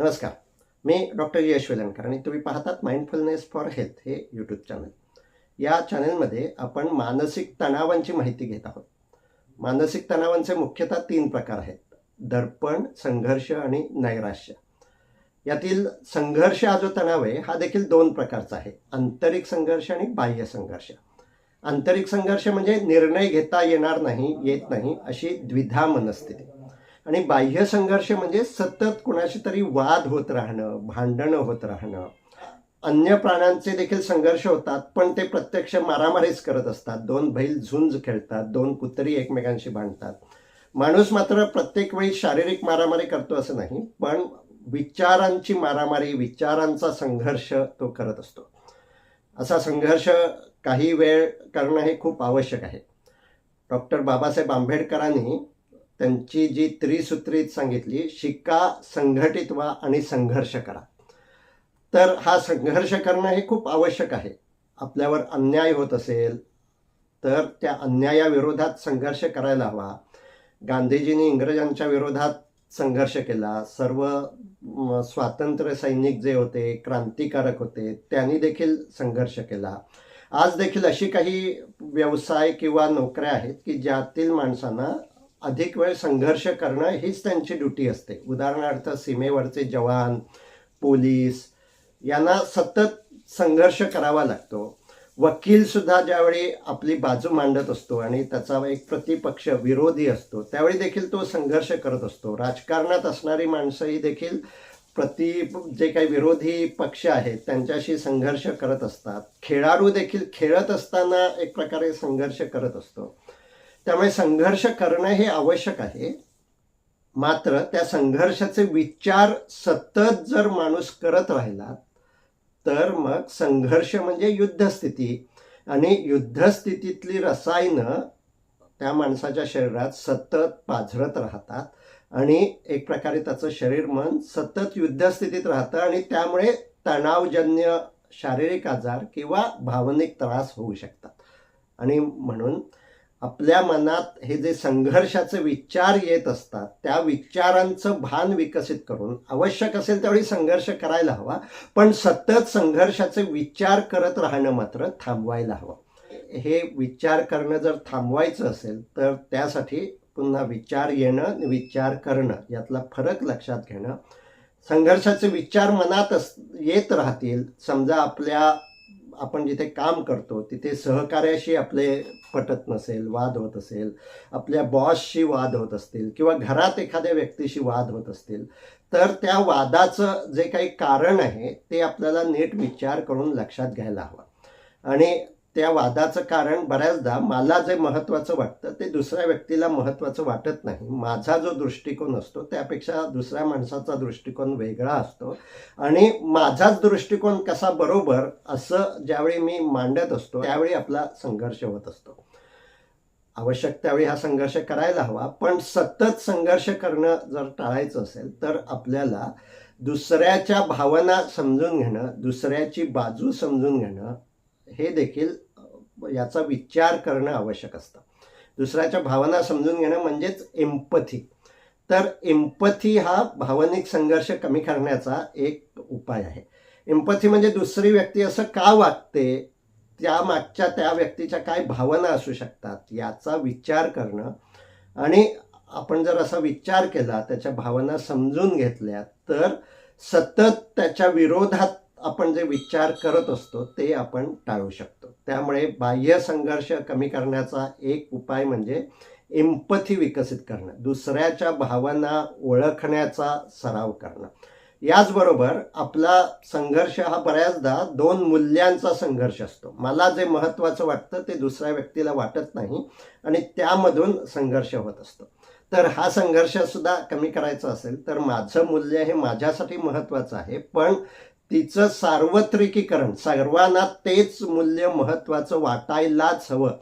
नमस्कार. मी डॉक्टर यश वेलणकर आणि तुम्ही पाहतात माइंडफुलनेस फॉर हेल्थ हे यूट्यूब चॅनल या चॅनलमध्ये आपण मानसिक तणावांची माहिती घेत आहोत. मानसिक तणावांचे मुख्यतः तीन प्रकार आहेत. दर्पण संघर्ष आणि नैराश्य. यातील संघर्ष हा जो तणाव आहे हा देखील दोन प्रकारचा आहे. आंतरिक संघर्ष आणि बाह्य संघर्ष. आंतरिक संघर्ष म्हणजे निर्णय घेता येणार नाही येत नाही अशी द्विधा मनस्थिती. आणि बाह्य संघर्ष म्हणजे सतत कुणाशी तरी वाद होत राहणं भांडणं होत राहणं. अन्य प्राण्यांचे देखील संघर्ष होतात पण ते प्रत्यक्ष मारामारीच करत असतात. दोन बैल झुंज खेळतात दोन कुत्री एकमेकांशी भांडतात. माणूस मात्र प्रत्येक वेळी शारीरिक मारामारी करतो असं नाही पण विचारांची मारामारी विचारांचा संघर्ष तो करत असतो. असा संघर्ष काही वेळ करणं हे खूप आवश्यक आहे. डॉक्टर बाबासाहेब आंबेडकरांनी त्यांची जी त्रिसूत्रीत सांगितली शिका संघटित व्हा आणि संघर्ष करा. तर हा संघर्ष करणं हे खूप आवश्यक आहे. आपल्यावर अन्याय होत असेल तर त्या अन्यायाविरोधात संघर्ष करायला हवा. गांधीजींनी इंग्रजांच्या विरोधात संघर्ष केला. सर्व स्वातंत्र्य सैनिक जे होते क्रांतिकारक होते त्यांनी देखील संघर्ष केला. आज देखील अशी काही व्यवसाय किंवा नोकऱ्या आहेत की ज्यातील माणसांना अधिक वेळ संघर्ष करणं हीच त्यांची ड्युटी असते. उदाहरणार्थ सीमेवरचे जवान पोलीस यांना सतत संघर्ष करावा लागतो. वकीलसुद्धा ज्यावेळी आपली बाजू मांडत असतो आणि त्याचा एक प्रतिपक्ष विरोधी असतो त्यावेळी देखील तो संघर्ष करत असतो. राजकारणात असणारी माणसंही देखील प्रति जे काही विरोधी पक्ष आहेत त्यांच्याशी संघर्ष करत असतात. खेळाडू देखील खेळत असताना एक प्रकारे संघर्ष करत असतो. त्यामुळे संघर्ष करणं हे आवश्यक आहे. मात्र त्या संघर्षाचे विचार सतत जर माणूस करत राहिला तर मग संघर्ष म्हणजे युद्धस्थिती. आणि युद्धस्थितीतली रसायनं त्या माणसाच्या शरीरात सतत पाझरत राहतात. आणि एक प्रकारे त्याचं शरीर मन सतत युद्धस्थितीत राहतं आणि त्यामुळे तणावजन्य शारीरिक आजार किंवा भावनिक त्रास होऊ शकतात. आणि म्हणून आपल्या मनात हे जे संघर्षाचे विचार येत असतात त्या विचारांचं भान विकसित करून आवश्यक असेल त्यावेळी संघर्ष करायला हवा पण सतत संघर्षाचे विचार करत राहणं मात्र थांबवायला हवं. हे विचार करणं जर थांबवायचं असेल तर त्यासाठी पुन्हा विचार येणं विचार करणं यातला फरक लक्षात घेणं. संघर्षाचे विचार मनात अस येत राहतील. समजा आपल्या आपण जिथे काम करतो तिथे सहकार्याशी आपले पटत नसेल वाद होत असेल आपल्या बॉसशी वाद होत असतील किंवा घरात एखाद्या व्यक्तीशी वाद होत असतील तर त्या वादाचं जे काही कारण आहे ते आपल्याला नीट विचार करून लक्षात घ्यायला हवं. आणि त्या वादाचं कारण बऱ्याचदा मला जे महत्त्वाचं वाटतं ते दुसऱ्या व्यक्तीला महत्त्वाचं वाटत नाही. माझा जो दृष्टिकोन असतो त्यापेक्षा दुसऱ्या माणसाचा दृष्टिकोन वेगळा असतो. आणि माझाच दृष्टिकोन कसा बरोबर असं ज्यावेळी मी मांडत असतो त्यावेळी आपला संघर्ष होत असतो. आवश्यक त्यावेळी हा संघर्ष करायला हवा पण सतत संघर्ष करणं जर टाळायचं असेल तर आपल्याला दुसऱ्याच्या भावना समजून घेणं दुसऱ्याची बाजू समजून घेणं हे देखील याचा विचार करणं आवश्यक असतं. दुसऱ्याच्या भावना समजून घेणं म्हणजेच एम्पथी तर एम्पथी हा भावनिक संघर्ष कमी करण्याचा एक उपाय आहे. एम्पथी म्हणजे दुसरी व्यक्ती असं का वागते त्या मागच्या त्या व्यक्तीच्या काय भावना असू शकतात याचा विचार करणं. आणि आपण जर असा विचार केला त्याच्या भावना समजून घेतल्या तर सतत त्याच्या विरोधात आपण जे विचार करत असतो ते आपण टाळू शकतो. त्यामुळे बाह्य संघर्ष कमी करण्याचा एक उपाय म्हणजे एम्पथी विकसित करणं दुसऱ्याच्या भावना ओळखण्याचा सराव करणं. याचबरोबर आपला संघर्ष हा बऱ्याचदा दोन मूल्यांचा संघर्ष असतो. मला जे महत्त्वाचं वाटतं ते दुसऱ्या व्यक्तीला वाटत नाही आणि त्यामधून संघर्ष होत असतो. तर हा संघर्ष सुद्धा कमी करायचा असेल तर माझं मूल्य हे माझ्यासाठी महत्त्वाचं आहे. पण तिचं सार्वत्रिकीकरण सर्वांना तेच मूल्य महत्त्वाचं वाटायलाच हवं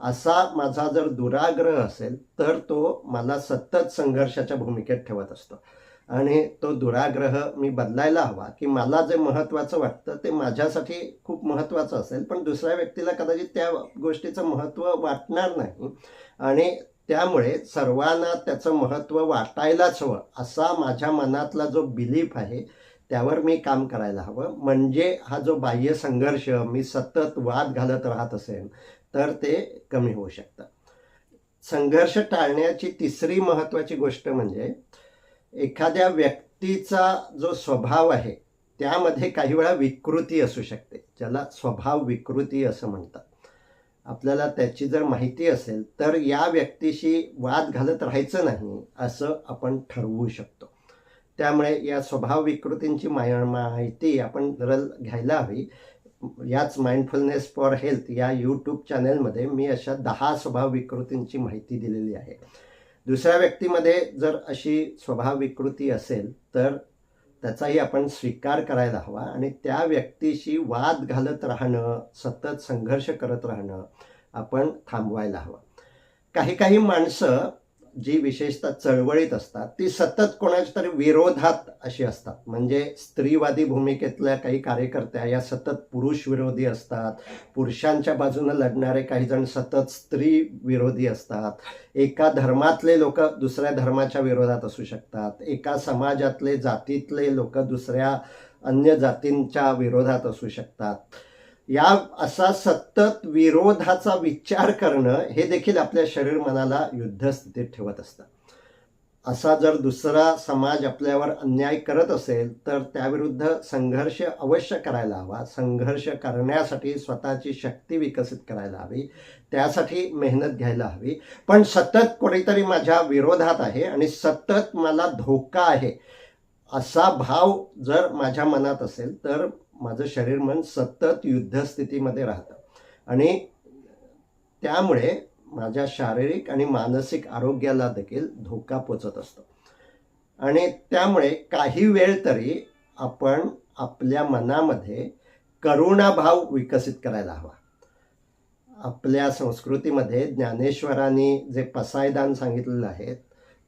असा माझा जर दुराग्रह असेल तर तो मला सतत संघर्षाच्या भूमिकेत ठेवत असतो. आणि तो दुराग्रह मी बदलायला हवा की मला जे महत्त्वाचं वाटतं ते माझ्यासाठी खूप महत्त्वाचं असेल पण दुसऱ्या व्यक्तीला कदाचित त्या गोष्टीचं महत्त्व वाटणार नाही. आणि त्यामुळे सर्वांना त्याचं महत्त्व वाटायलाच हवं असा माझ्या मनातला जो बिलीफ आहे त्यावर मी काम करायला हवं. म्हणजे हा जो बाह्य संघर्ष मी सतत वाद घालत राहत असेल तर ते कमी होऊ शकतं. संघर्ष टाळण्याची तिसरी महत्त्वाची गोष्ट म्हणजे एखाद्या व्यक्तीचा जो स्वभाव आहे त्यामध्ये काही वेळा विकृती असू शकते. ज्याला स्वभाव विकृती असं म्हणतात. आपल्याला त्याची जर माहिती असेल तर या व्यक्तीशी वाद घालत राहायचं नाही असं आपण ठरवू शकतो. त्यामुळे या स्वभाव विकृतींची माय- माहिती आपण जरा घ्यायला हवी. याच माइंडफुलनेस फॉर हेल्थ या यूट्यूब चॅनेलमध्ये मी अशा दहा स्वभाव विकृतींची माहिती दिलेली आहे. दुसऱ्या व्यक्तीमध्ये जर अशी स्वभाव विकृती असेल तर त्याचाही आपण स्वीकार करायला हवा आणि त्या व्यक्तीशी वाद घालत राहणं सतत संघर्ष करत राहणं आपण थांबवायला हवं. काही काही माणसं जी विशेषतः चळवळीत असतात ती सतत कोणाच्या तरी विरोधात अशी असतात. म्हणजे स्त्रीवादी भूमिकेतल्या काही कार्यकर्त्या या सतत पुरुष विरोधी असतात. पुरुषांच्या बाजूनं लढणारे काही जण सतत स्त्री विरोधी असतात. एका धर्मातले लोक दुसऱ्या धर्माच्या विरोधात असू शकतात. एका समाजातले जातीतले लोक दुसऱ्या अन्य जातींच्या विरोधात असू शकतात. या असा सतत विरोधाचा विचार करणं हे देखील आपल्या शरीर मनाला युद्धस्थितीत ठेवत असतं. असा जर दुसरा समाज आपल्यावर अन्याय करत असेल तर त्याविरुद्ध संघर्ष अवश्य करायला हवा. संघर्ष करण्यासाठी स्वतःची शक्ती विकसित करायला हवी. त्यासाठी मेहनत घ्यायला हवी. पण सतत कोणीतरी माझ्या विरोधात आहे आणि सतत मला धोका आहे असा भाव जर माझ्या मनात असेल तर माझं शरीर मन सतत युद्धस्थितीमध्ये राहतं. आणि त्यामुळे माझ्या शारीरिक आणि मानसिक आरोग्याला देखील धोका पोचत असतो. आणि त्यामुळे काही वेळ तरी आपण आपल्या मनामध्ये करुणाभाव विकसित करायला हवा. आपल्या संस्कृतीमध्ये ज्ञानेश्वरांनी जे पसायदान सांगितलेलं आहे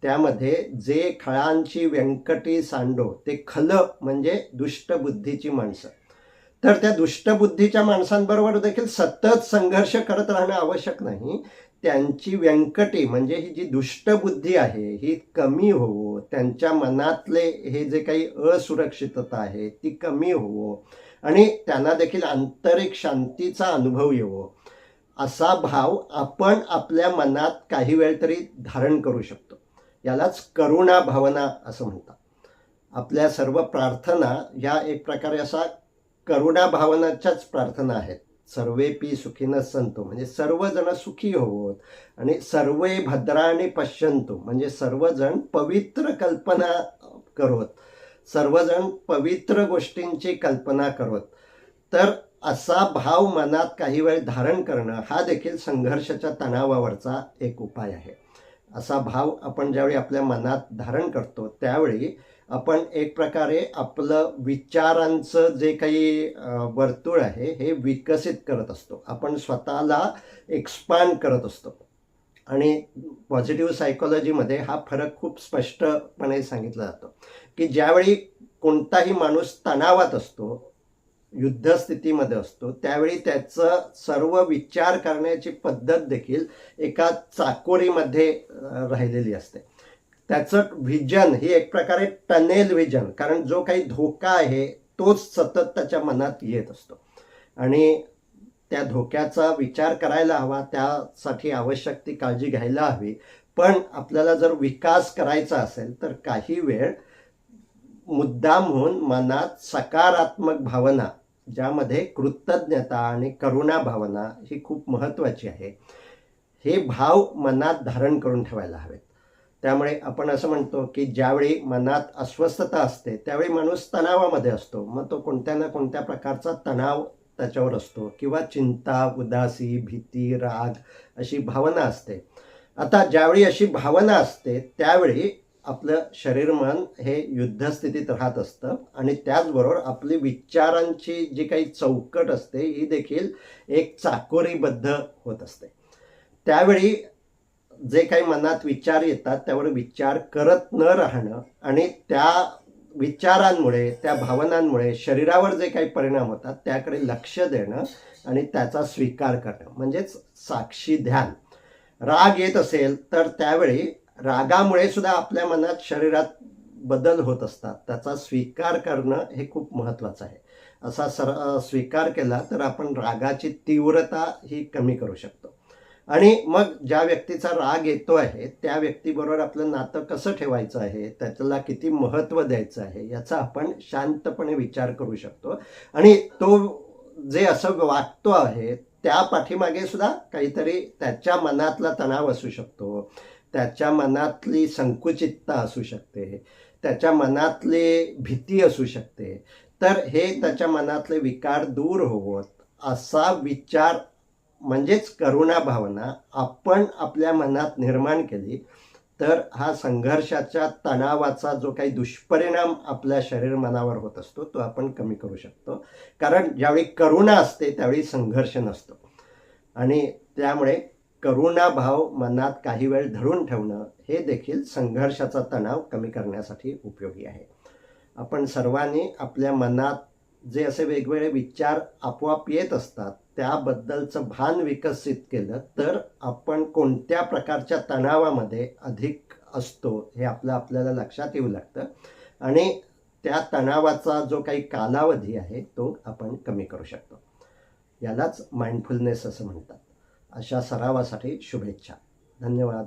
त्यामध्ये जे खळांची व्यंकटी सांडो ते खल म्हणजे दुष्टबुद्धीची माणसं. तर त्या दुष्टबुद्धीच्या माणसांबरोबर देखील सतत संघर्ष करत राहणं आवश्यक नाही. त्यांची व्यंकटी म्हणजे ही जी दुष्टबुद्धी आहे ही कमी होवो त्यांच्या मनातले हे जे काही असुरक्षितता आहे ती कमी होवो आणि त्यांना देखील आंतरिक शांतीचा अनुभव येवो. असा भाव आपण आपल्या मनात काही वेळ तरी धारण करू शकतो. यालाच करुणा भावना असं म्हणतात. आपल्या सर्व प्रार्थना ह्या एक प्रकारे असा करुणा भावनाच्याच प्रार्थना आहेत. सर्वेपी सुखीनं संतो म्हणजे सर्वजण सुखी होवोत. आणि सर्वे भद्राने पश्यंतो म्हणजे सर्वजण पवित्र कल्पना करोत. सर्वजण पवित्र गोष्टींची कल्पना करत. तर असा भाव मनात काही वेळ धारण करणं हा देखील संघर्षाच्या तणावावरचा एक उपाय आहे. असा भाव आपण ज्यावेळी आपल्या मनात धारण करतो त्यावेळी आपण एक प्रकारे आपलं विचारांचं जे काही वर्तुळ आहे हे विकसित करत असतो. आपण स्वतःला एक्सपांड करत असतो. आणि पॉझिटिव्ह सायकोलॉजीमध्ये हा फरक खूप स्पष्टपणे सांगितला जातो. की ज्यावेळी कोणताही माणूस तणावात असतो युद्धस्थितीमध्ये असतो त्यावेळी त्याचं सर्व विचार करण्याची पद्धत देखील एका चाकोरीमध्ये राहिलेली असते. त्याचं व्हिजन हे एक प्रकारे टनेल व्हिजन कारण जो काही धोका आहे तोच सतत त्याच्या मनात येत असतो. आणि त्या धोक्याचा विचार करायला हवा त्यासाठी आवश्यक ती काळजी घ्यायला हवी. पण आपल्याला जर विकास करायचा असेल तर काही वेळ मुद्दाम होऊन मनात सकारात्मक भावना ज्यामध्ये कृतज्ञता आणि करुणा भावना ही खूप महत्त्वाची आहे हे भाव मनात धारण करून ठेवायला हवेत. त्यामुळे आपण असं म्हणतो की ज्यावेळी मनात अस्वस्थता असते त्यावेळी माणूस तणावामध्ये असतो. मग तो कोणत्या ना कोणत्या प्रकारचा तणाव त्याच्यावर असतो किंवा चिंता उदासी भीती राग अशी भावना असते. आता ज्यावेळी अशी भावना असते त्यावेळी आपलं शरीर मन हे युद्धस्थितीत राहत असतं आणि त्याचबरोबर आपली विचारांची जी काही चौकट असते ही देखील एक चाकोरीबद्ध होत असते. त्यावेळी जे काही मनात विचार येतात त्यावर विचार करत न राहणं आणि त्या विचारांमुळे त्या भावनांमुळे शरीरावर जे काही परिणाम होतात त्याकडे लक्ष देणं आणि त्याचा स्वीकार करणं. म्हणजेच साक्षी ध्यान. राग येत असेल तर त्यावेळी रागामुळे सुद्धा आपल्या मनात शरीरात बदल होत असतात. त्याचा स्वीकार करणं हे खूप महत्त्वाचं आहे. असा सर स्वीकार केला तर आपण रागाची तीव्रता ही कमी करू शकतो. आणि मग ज्या व्यक्तीचा राग येतो आहे त्या व्यक्तीबरोबर आपलं नातं कसं ठेवायचं आहे त्याला किती महत्त्व द्यायचं आहे याचा आपण शांतपणे विचार करू शकतो. आणि तो जे असं वागतो आहे त्या पाठीमागे सुद्धा काहीतरी त्याच्या मनातला तणाव असू शकतो. त्याच्या मनातली संकुचितता असू शकते. त्याच्या मनातली भीती असू शकते. तर हे त्याच्या मनातले विकार दूर होवत असा विचार म्हणजेच करुणा भावना आपण आपल्या मनात निर्माण केली तर हा संघर्षाच्या तणावाचा जो काही दुष्परिणाम आपल्या शरीर मनावर होत असतो तो आपण कमी करू शकतो. कारण ज्यावेळी करुणा असते त्यावेळी संघर्ष नसतो. आणि त्यामुळे करुणा भाव मनात काही वेळ धरून ठेवणं हे देखील संघर्षाचा तणाव कमी करण्यासाठी उपयोगी आहे. आपण सर्वांनी आपल्या मनात जे असे वेगवेगळे विचार आपोआप येत असतात त्याबद्दलचं भान विकसित केलं तर आपण कोणत्या प्रकारच्या तणावामध्ये अधिक असतो हे आपलं आपल्याला लक्षात येऊ लागतं. आणि त्या तणावाचा जो काही कालावधी आहे तो आपण कमी करू शकतो. यालाच माइंडफुलनेस असं म्हणतात. अशा सरावासाठी शुभेच्छा. धन्यवाद.